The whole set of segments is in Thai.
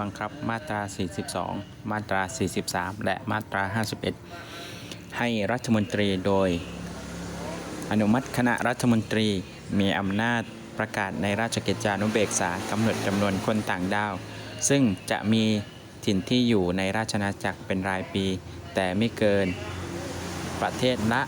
บังคับมาตรา 42 มาตรา 43 และมาตรา 51 ให้รัฐมนตรีโดย อนุมัติคณะรัฐมนตรีมีอำนาจประกาศในราชกิจจานุเบกษากำหนดจำนวนคนต่างด้าว ซึ่งจะมีถิ่นที่อยู่ในราชอาณาจักรเป็นรายปี แต่ไม่เกินประเทศละ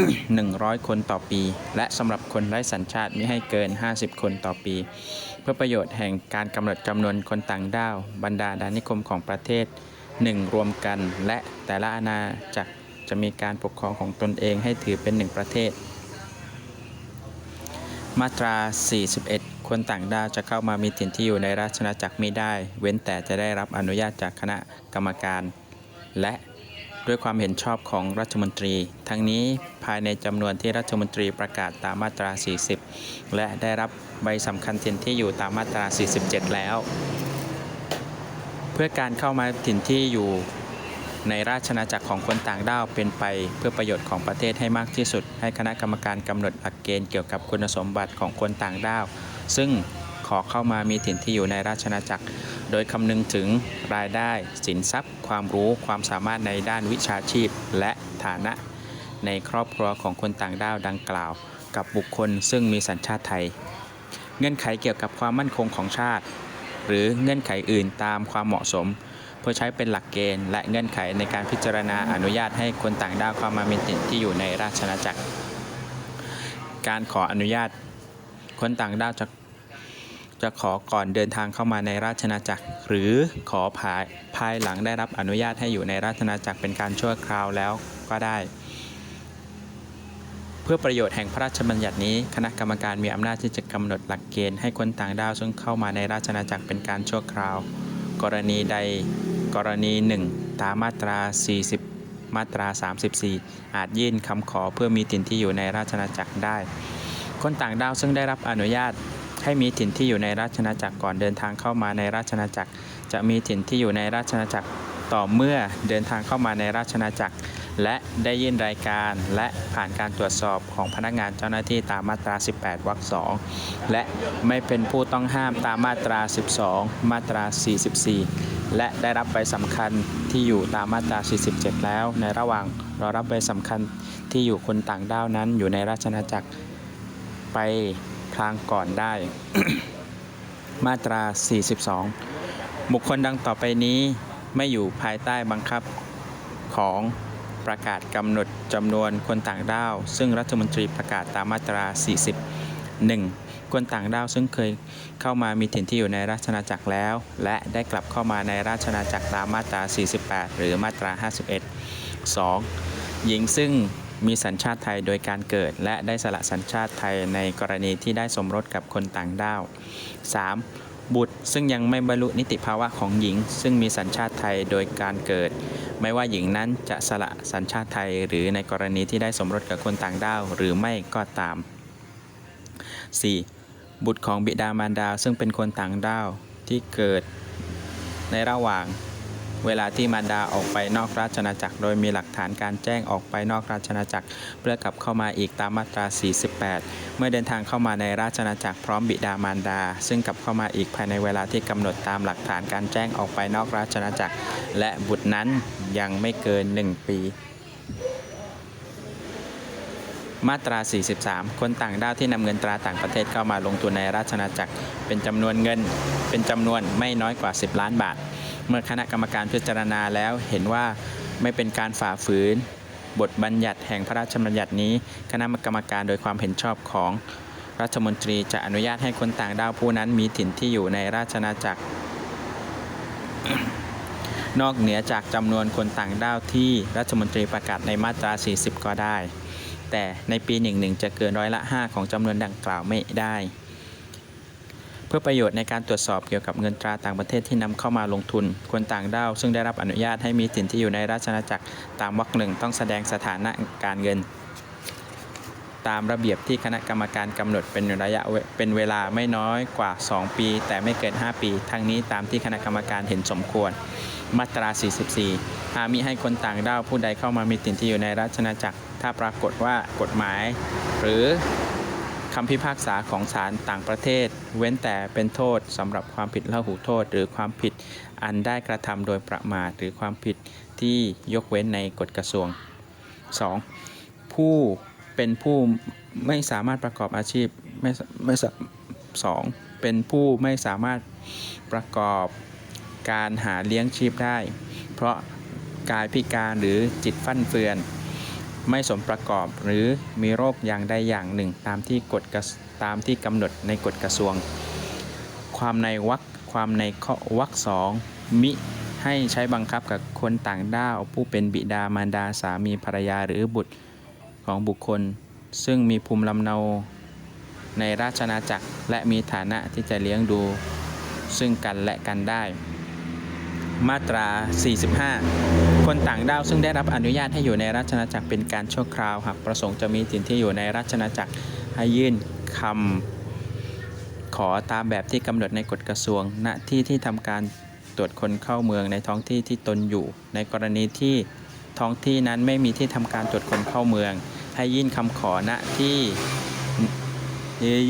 100 คนต่อปี และสำหรับคนไร้สัญชาติไม่ให้เกิน 50 คนต่อปี เพื่อประโยชน์แห่งการกำหนดจำนวนคนต่างด้าว บรรดาดานิคมของประเทศหนึ่งรวมกัน และแต่ละอาณาจักรจะมีการปกครองของตนเองให้ถือเป็นหนึ่งประเทศ มาตรา 41 คนต่างด้าวจะเข้ามามีถิ่นที่อยู่ในราชอาณาจักรไม่ได้ เว้นแต่จะได้รับอนุญาตจากคณะกรรมการ และ ด้วยความเห็นชอบของรัฐมนตรี ทั้งนี้ภายในจำนวนที่รัฐมนตรีประกาศตามมาตรา 40 และได้รับใบสำคัญถิ่นที่อยู่ตามมาตรา 47 แล้ว เพื่อการเข้ามาถิ่นที่อยู่ในราชอาจักรของคนต่างด้าวเป็นไปเพื่อประโยชน์ของประเทศให้มากที่สุด ให้คณะกรรมการกำหนดหลักเกณฑ์เกี่ยวกับคุณสมบัติของคนต่างด้าว ซึ่งขอเข้ามามีถิ่นที่อยู่ในราชอาณาจักร โดยคำนึงถึงรายได้สินทรัพย์ ความรู้ความสามารถในด้านวิชาชีพ และฐานะในครอบครัวของคนต่างด้าวดังกล่าว กับบุคคลซึ่งมีสัญชาติไทย เงื่อนไขเกี่ยวกับความมั่นคงของชาติ หรือเงื่อนไขอื่นตามความเหมาะสม เพื่อใช้เป็นหลักเกณฑ์ และเงื่อนไขในการพิจารณาอนุญาตให้คนต่างด้าวเข้ามามีถิ่นที่อยู่ในราชอาณาจักร การขออนุญาตคนต่างด้าวจะ จะขอก่อนเดินทางเข้ามาในราชอาจักร หรือขอภายภายหลังได้รับอนุญาตให้อยู่ในราชอาจักรเป็นการชั่วคราวแล้วก็ได้ เพื่อประโยชน์แห่งพระราชบัญญัตินี้ คณะกรรมการมีอำนาจที่จะกำหนดหลักเกณฑ์ให้คนต่างด้าวซึ่งเข้ามาในราชอาจักรเป็นการชั่วคราว กรณีใดกรณีหนึ่งตามมาตรา 40 มาตรา 34 อาจยื่นคำขอเพื่อมีถิ่นที่อยู่ในราชอาณาจักรได้ คนต่างด้าวซึ่งได้รับอนุญาต ให้มีถิ่นที่อยู่ในราชอาจักรก่อนเดินทางเข้ามาในราชอาจักร จะมีถิ่นที่อยู่ในราชอาจักรต่อเมื่อเดินทางเข้ามาในราชอาจักร และได้ยื่นรายการและผ่านการตรวจสอบของพนักงานเจ้าหน้าที่ตามมาตรา 18 วรรค 2 และไม่เป็นผู้ต้องห้ามตามมาตรา 12 มาตรา 44 และได้รับใบสำคัญที่อยู่ตามมาตรา 47 แล้ว ในระหว่างรอรับใบสำคัญที่อยู่คนต่างด้าวนั้นอยู่ในราชอาณาจักรไป พลางก่อนได้ มาตรา 42 บุคคลดังต่อไปนี้ไม่อยู่ภายใต้บังคับของประกาศกำหนดจำนวนคนต่างด้าว ซึ่งรัฐมนตรีประกาศตามมาตรา 40 1. คนต่างด้าวซึ่งเคยเข้ามามีถิ่นที่อยู่ในราชอาจักรแล้ว และได้กลับเข้ามาในราชอาณาจักรตามมาตรา 48 หรือมาตรา 51 2. หญิงซึ่ง มีสัญชาติไทยโดยการเกิด และได้สละสัญชาติไทยในกรณีที่ได้สมรสกับคนต่างด้าว 3. บุตรซึ่งยังไม่บรรลุนิติภาวะของหญิง ซึ่งมีสัญชาติไทยโดยการเกิด ไม่ว่าหญิงนั้นจะสละสัญชาติไทย หรือในกรณีที่ได้สมรสกับคนต่างด้าวหรือไม่ก็ตาม 4. บุตรของบิดามารดาซึ่งเป็นคนต่างด้าวที่เกิดในระหว่าง เวลาที่มารดาออกไปนอกราชอาจักร โดยมีหลักฐานการแจ้งออกไปนอกราชอาจักร เพื่อกลับเข้ามาอีกตามมาตรา 48 เมื่อเดินทางเข้ามาในราชอาจักรพร้อมบิดามารดา ซึ่งกลับเข้ามาอีกภายในเวลาที่กำหนดตามหลักฐานการแจ้งออกไปนอกราชอาจักร และบุตรนั้นยังไม่เกิน 1 ปีมาตรา 43 คนต่างด้าวที่นำเงินตราต่างประเทศเข้ามาลงทุนในราชอาจักร เป็นจำนวนเงิน เป็นจำนวนไม่น้อยกว่า 10 ล้านบาท เมื่อคณะกรรมการพิจารณาแล้วเห็นว่าไม่เป็นการฝ่าฝืน บทบัญญัติแห่งพระราชบัญญัตินี้ คณะกรรมการโดยความเห็นชอบของรัฐมนตรีจะอนุญาตให้คนต่างด้าวผู้นั้นมีถิ่นที่อยู่ในราชอาณาจักร นอกเหนือจากจำนวนคนต่างด้าวที่รัฐมนตรีประกาศในมาตรา 40 ก็ได้ แต่ในปี 11 จะเกินร้อยละ 5 ของจำนวนดังกล่าวไม่ได้ พื่อประโยชน์ในการตรวจสอบเกี่ยวกับเงินตราต่างประเทศที่นำเข้ามาลงทุน คนต่างด้าวซึ่งได้รับอนุญาตให้มีถิ่นที่อยู่ในราชอาณาจักรตามวรรคหนึ่งต้องแสดงสถานะการเงิน ตามระเบียบที่คณะกรรมการกำหนดเป็นระยะเวเป็นเวลาไม่น้อยกว่า 2 ปี แต่ไม่เกิน 5 ปี ทั้งนี้ตามที่คณะกรรมการเห็นสมควร มาตรา 44 หากมิให้คนต่างด้าวผู้ใดเข้ามามีถิ่นที่อยู่ในราชอาณาจักร ถ้าปรากฏว่ากฎหมาย หรือ คำพิพากษาของศาลต่างประเทศ เว้นแต่เป็นโทษสำหรับความผิดละหูโทษ หรือความผิดอันได้กระทำโดยประมาทหรือความผิดที่ยกเว้นในกฎกระทรวง 2. ผู้เป็นผู้ไม่สามารถประกอบอาชีพไม่ไม่สองเป็นผู้ไม่สามารถประกอบการหาเลี้ยงชีพได้ เพราะกายพิการหรือจิตฟั่นเฟือน ไม่สมประกอบหรือมีโรคอย่างใดอย่างหนึ่ง ตามที่กฎกตามที่กำหนดในกฎกระทรวง ความในวรรคความในข้อวรรคสองมิให้ใช้บังคับกับคนต่างด้าวผู้เป็นบิดามารดาสามีภรรยาหรือบุตรของบุคคล ซึ่งมีภูมิลำเนาในราชอาณาจักรและมีฐานะที่จะเลี้ยงดู ซึ่งกันและกันได้ มาตรา 45 คนต่างด้าวซึ่งได้รับอนุญาตให้อยู่ในราชอาจักรเป็นการชั่วคราวหากประสงค์จะมีถิ่นที่อยู่ในราชอาณาจักรให้ยื่นคำขอตามแบบที่กำหนดในกฎกระทรวง ณ ที่ที่ทำการตรวจคนเข้าเมืองในท้องที่ที่ตนอยู่ ในกรณีที่ท้องที่นั้นไม่มีที่ทำการตรวจคนเข้าเมือง ให้ยื่นคำขอณที่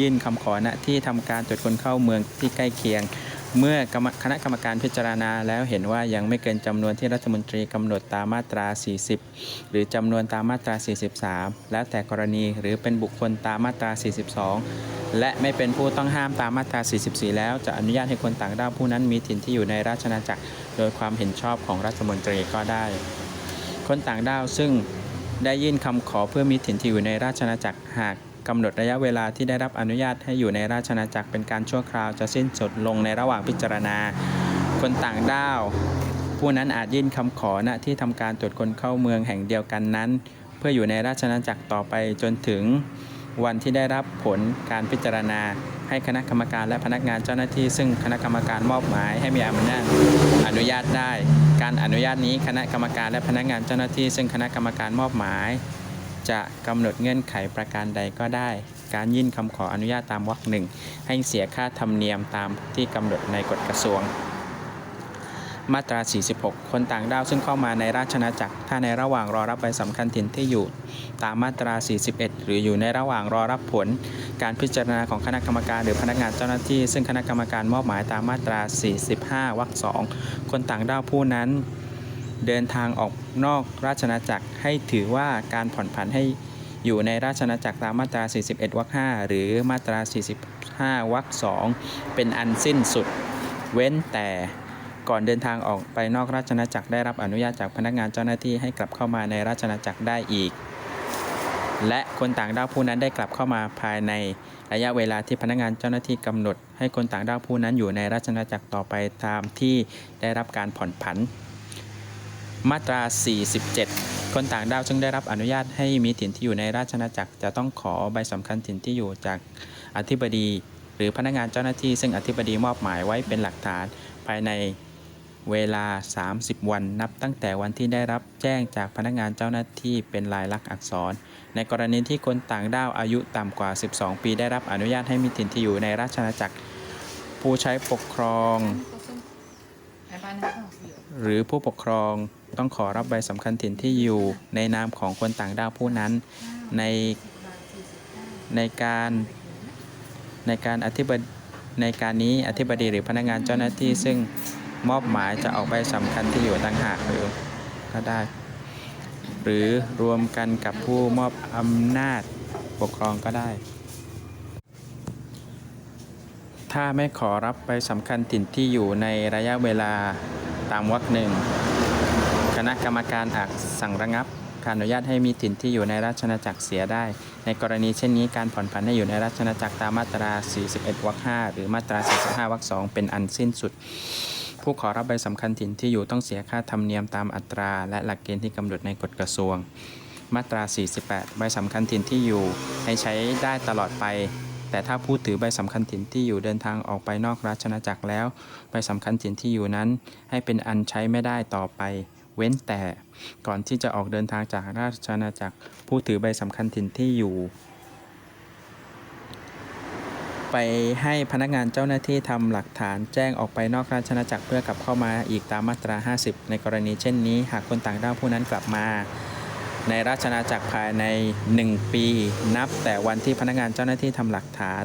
ยื่นคำขอณที่ทำการตรวจคนเข้าเมืองที่ใกล้เคียง เมื่อคณะกรรมการพิจารณาแล้วเห็นว่ายังไม่เกินจำนวนที่รัฐมนตรีกำหนดตามมาตรา 40 หรือจำนวนตามมาตรา 43 แล้วแต่กรณีหรือเป็นบุคคลตามมาตรา 42 และไม่เป็นผู้ต้องห้ามตามมาตรา 44 แล้วจะอนุญาตให้คนต่างด้าวผู้นั้นมีถิ่นที่อยู่ในราชอาณาจักร โดยความเห็นชอบของรัฐมนตรีก็ได้ คนต่างด้าวซึ่งได้ยื่นคำขอเพื่อมีถิ่นที่อยู่ในราชอาณาจักรหาก กำหนดระยะเวลาที่ได้รับอนุญาตให้อยู่ในราชอาณาจักรเป็นการชั่วคราวจะสิ้นสุดลงในระหว่างพิจารณา คนต่างด้าว ผู้นั้นอาจยื่นคำขอณที่ทำการตรวจคนเข้าเมืองแห่งเดียวกันนั้น เพื่ออยู่ในราชอาณาจักรต่อไปจนถึงวันที่ได้รับผลการพิจารณา ให้คณะกรรมการและพนักงานเจ้าหน้าที่ ซึ่งคณะกรรมการมอบหมายให้มีอำนาจอนุญาตได้ การอนุญาตนี้คณะกรรมการและพนักงานเจ้าหน้าที่ ซึ่งคณะกรรมการมอบหมาย จะกำหนดเงื่อนไขประการใดก็ได้ การยื่นคำขออนุญาตตามวรรคหนึ่งให้เสียค่าธรรมเนียมตามที่กำหนดในกฎกระทรวง มาตรา 46 คนต่างด้าวซึ่งเข้ามาในราชอาณาจักร ถ้าในระหว่างรอรับใบสำคัญถิ่นที่อยู่ ตามมาตรา 41 หรืออยู่ในระหว่างรอรับผล การพิจารณาของคณะกรรมการหรือพนักงานเจ้าหน้าที่ ซึ่งคณะกรรมการมอบหมายตามมาตรา 45 วรรคสองคนต่างด้าวผู้นั้น เดินทางออกนอกราชอาจักรให้ถือว่าการผ่อนผันให้อยู่ในราชอาจักรตามมาตรา 41 วรรค 5 หรือมาตรา 45 วรรค 2 เป็นอันสิ้นสุด เว้นแต่ก่อนเดินทางออกไปนอกราชอาจักรได้รับอนุญาตจากพนักงานเจ้าหน้าที่ให้กลับเข้ามาในราชอาจักรได้อีก และคนต่างด้าวผู้นั้นได้กลับเข้ามาภายในระยะเวลาที่พนักงานเจ้าหน้าที่กำหนด ให้คนต่างด้าวผู้นั้นอยู่ในราชอาณาจักรต่อไปตามที่ได้รับการผ่อนผัน มาตรา 47 คนต่างด้าวซึ่งได้รับอนุญาตให้มีถิ่นที่อยู่ในราชอาณาจักร จะต้องขอใบสำคัญถิ่นที่อยู่จากอธิบดี หรือพนักงานเจ้าหน้าที่ ซึ่งอธิบดีมอบหมายไว้เป็นหลักฐานภายในเวลา 30 วันนับตั้งแต่วันที่ได้รับแจ้งจากพนักงานเจ้าหน้าที่เป็นลายลักษณ์อักษร ในกรณีที่คนต่างด้าวอายุต่ำกว่า 12 ปี ได้รับอนุญาตให้มีถิ่นที่อยู่ในราชอาณาจักร ผู้ใช้ปกครอง หรือผู้ปกครองต้องขอรับใบสำคัญถิ่นที่อยู่ในนามของคนต่างด้าวผู้นั้น ในในการในการอธิบดีในการนี้อธิบดีหรือพนักงานเจ้าหน้าที่ ซึ่งมอบหมายจะออกใบสำคัญที่อยู่ต่างหากหรือก็ได้ หรือรวมกันกับผู้มอบอำนาจปกครองก็ได้ ถ้าไม่ขอรับใบสำคัญถิ่นที่อยู่ในระยะเวลาตามวรรคหนึ่ง คณะกรรมการอาจสั่งระงับ การอนุญาตให้มีถิ่นที่อยู่ในราชอาจักรเสียได้ ในกรณีเช่นนี้การผ่อนผันให้อยู่ในราชอาณาจักรตามมาตรา 41 วรรค 5 หรือมาตรา 45 วรรค 2 เป็นอันสิ้นสุด ผู้ขอรับใบสำคัญถิ่นที่อยู่ต้องเสียค่าธรรมเนียมตามอัตรา และหลักเกณฑ์ที่กำหนดในกฎกระทรวง มาตรา 48 ใบสำคัญถิ่นที่อยู่ให้ใช้ได้ตลอดไป แต่ถ้าผู้ถือใบสำคัญถิ่นที่อยู่เดินทางออกไปนอกราชอาณาจักรแล้ว ใบสำคัญถิ่นที่อยู่นั้น ให้เป็นอันใช้ไม่ได้ต่อไป เว้นแต่ก่อนที่จะออกเดินทางจากราชอาณาจักร ผู้ถือใบสำคัญถิ่นที่อยู่ ไปให้พนักงานเจ้าหน้าที่ทำหลักฐานแจ้งออกไปนอกราชอาณาจักรเพื่อกลับเข้ามาอีกตามมาตรา 50 ในกรณีเช่นนี้ หากคนต่างด้าวผู้นั้นกลับมา ในราชอาณาจักรภายใน 1 ปี นับแต่วันที่พนักงานเจ้าหน้าที่ทำหลักฐาน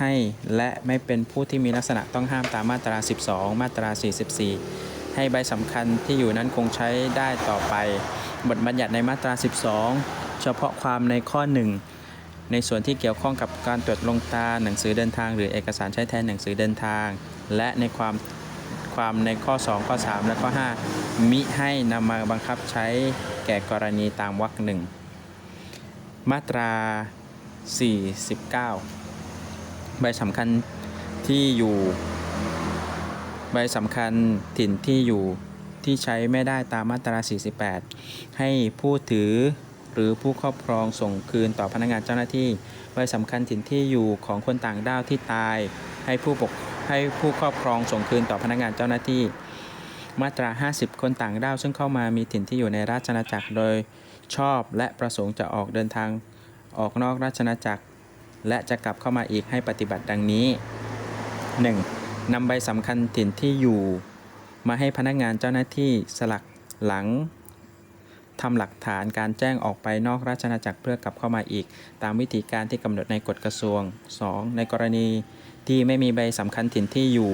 ให้และไม่เป็นผู้ที่มีลักษณะต้องห้ามตามมาตรา 12 มาตรา 44 ให้ใบสำคัญที่อยู่นั้นคงใช้ได้ต่อไป บทบัญญัติในมาตรา 12 เฉพาะความในข้อ 1 ในส่วนที่เกี่ยวข้องกับการตรวจลงตาหนังสือเดินทาง หรือเอกสารใช้แทนหนังสือเดินทาง และในความความในข้อ 2 ข้อ 3 และข้อ 5 มิให้นำมาบังคับใช้ แก่กรณีตามวรรคหนึ่ง มาตรา 49 ใบสำคัญที่อยู่ ใบสำคัญถิ่นที่อยู่ที่ใช้ไม่ได้ตามมาตรา 48 ให้ผู้ถือหรือผู้ครอบครองส่งคืนต่อพนักงานเจ้าหน้าที่ ใบสำคัญถิ่นที่อยู่ของคนต่างด้าวที่ตาย ให้ผู้ปกให้ผู้ครอบครองส่งคืนต่อพนักงานเจ้าหน้าที่ มาตรา 50 คนต่างด้าวซึ่งเข้ามามีถิ่นที่อยู่ในราชอาณาจักรโดยชอบและประสงค์จะออกเดินทางออกนอกราชอาณาจักร และจะกลับเข้ามาอีกให้ปฏิบัติดังนี้ 1. นำใบสำคัญถิ่นที่อยู่ มาให้พนักงานเจ้าหน้าที่สลักหลังทำหลักฐานการแจ้งออกไปนอกราชอาณาจักรเพื่อกลับเข้ามาอีก ตามวิธีการที่กำหนดในกฎกระทรวง 2. ในกรณีที่ไม่มีใบสำคัญถิ่นที่อยู่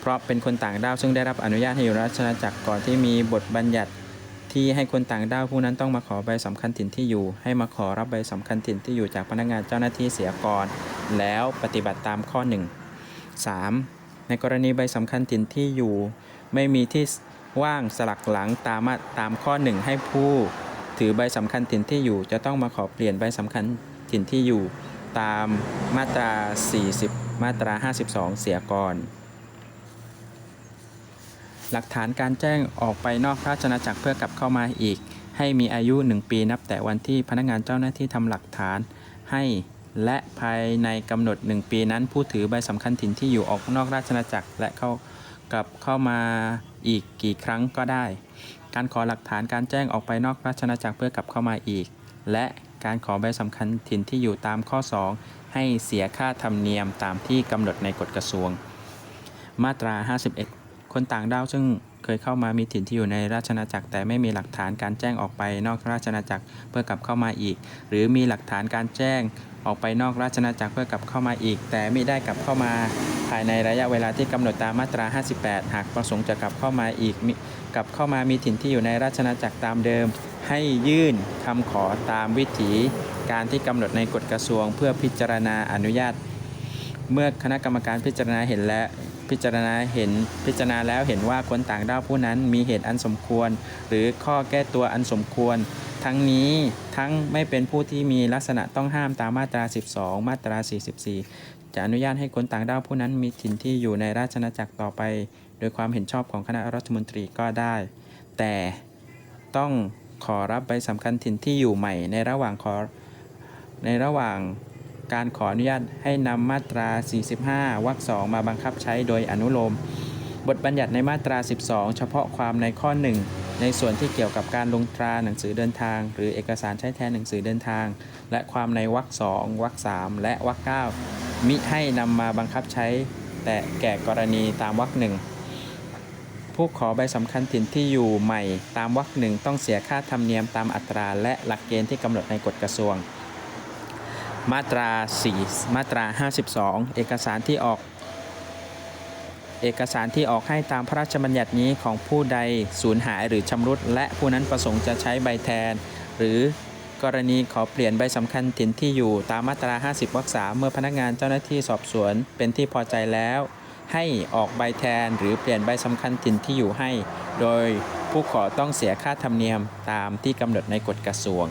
เพราะเป็นคนต่างด้าวซึ่งได้รับอนุญาตให้อยู่ราชอาณาจักรก่อนที่มีบทบัญญัติที่ให้คนต่างด้าวผู้นั้นต้องมาขอใบสำคัญถิ่นที่อยู่ ให้มาขอรับใบสำคัญถิ่นที่อยู่จากพนักงานเจ้าหน้าที่เสียก่อนแล้วปฏิบัติตามข้อ 1 3. ในกรณีใบสำคัญถิ่นที่อยู่ ไม่มีที่ว่างสลักหลังตามตามข้อ 1 ให้ผู้ ถือใบสำคัญถิ่นที่อยู่ จะต้องมาขอเปลี่ยนใบสำคัญถิ่นที่อยู่ ตามมาตรา 40 มาตรา 52 เสียก่อน หลักฐานการแจ้งออกไปนอกราชอาณาจักรเพื่อกลับเข้ามาอีก ให้มีอายุ 1 ปีนับแต่วันที่พนักงานเจ้าหน้าที่ทำหลักฐานให้และภายในกำหนด 1 ปีนั้นผู้ถือใบสำคัญถิ่นที่อยู่ออกนอกราชอาณาจักร และเข้ากลับเข้ามาอีกกี่ครั้งก็ได้ การขอหลักฐานการแจ้งออกไปนอกราชอาณาจักรเพื่อกลับเข้ามาอีก และการขอใบสำคัญถิ่นที่อยู่ตามข้อ 2 ให้เสียค่าธรรมเนียมตามที่กำหนดในกฎกระทรวง มาตรา 51 คนต่างด้าวซึ่งเคยเข้ามามีถิ่นที่อยู่ในราชอาจักร แต่ไม่มีหลักฐานการแจ้งออกไปนอกราชอาจักรเพื่อกลับเข้ามาอีก หรือมีหลักฐานการแจ้งออกไปนอกราชอาจักรเพื่อกลับเข้ามาอีก แต่ไม่ได้กลับเข้ามาภายในระยะเวลาที่กำหนดตามมาตรา 58 หากประสงค์จะกลับเข้ามาอีกกลับเข้ามามีถิ่นที่อยู่ในราชอาณาจักรตามเดิม ให้ยื่นคำขอตามวิถี การที่กำหนดในกฎกระทรวง เพื่อพิจารณาอนุญาต เมื่อคณะกรรมการพิจารณาเห็นและ พิจารณาเห็นพิจารณาแล้วเห็นว่าคนต่างด้าวผู้นั้นมีเหตุอันสมควร หรือข้อแก้ตัวอันสมควร ทั้งนี้ทั้งไม่เป็นผู้ที่มีลักษณะต้องห้ามตามมาตรา 12 มาตรา 44 จะอนุญาตให้คนต่างด้าวผู้นั้นมีถิ่นที่อยู่ในราชอาณาจักรต่อไป โดยความเห็นชอบของคณะรัฐมนตรีก็ได้ แต่ต้องขอรับใบสำคัญถิ่นที่อยู่ใหม่ในระหว่างขอในระหว่าง การขออนุญาตให้นำมาตรา 45 วรรคสองมาบังคับใช้โดยอนุโลม บทบัญญัติในมาตรา 12 เฉพาะความในข้อ 1 ในส่วนที่เกี่ยวกับการลงตราหนังสือเดินทาง หรือเอกสารใช้แทนหนังสือเดินทาง และความในวรรคสองวรรคสามและวรรคเก้ามิให้นำมาบังคับใช้ แต่แก่กรณีตามวรรคหนึ่งผู้ขอใบสำคัญถิ่นที่อยู่ใหม่ ตามวรรคหนึ่งต้องเสียค่าธรรมเนียมตามอัตรา และหลักเกณฑ์ที่กำหนดในกฎกระทรวง มาตรา 4 มาตรา 52 เอกสารที่ออก เอกสารที่ออกให้ตามพระราชบัญญัตินี้ของผู้ใดสูญหายหรือชำรุด และผู้นั้นประสงค์จะใช้ใบแทน หรือกรณีขอเปลี่ยนใบสำคัญถิ่นที่อยู่ตามมาตรา 50 วรรคสามเมื่อพนักงานเจ้าหน้าที่สอบสวนเป็นที่พอใจแล้ว ให้ออกใบแทนหรือเปลี่ยนใบสำคัญถิ่นที่อยู่ให้ โดยผู้ขอต้องเสียค่าธรรมเนียมตามที่กำหนดในกฎกระทรวง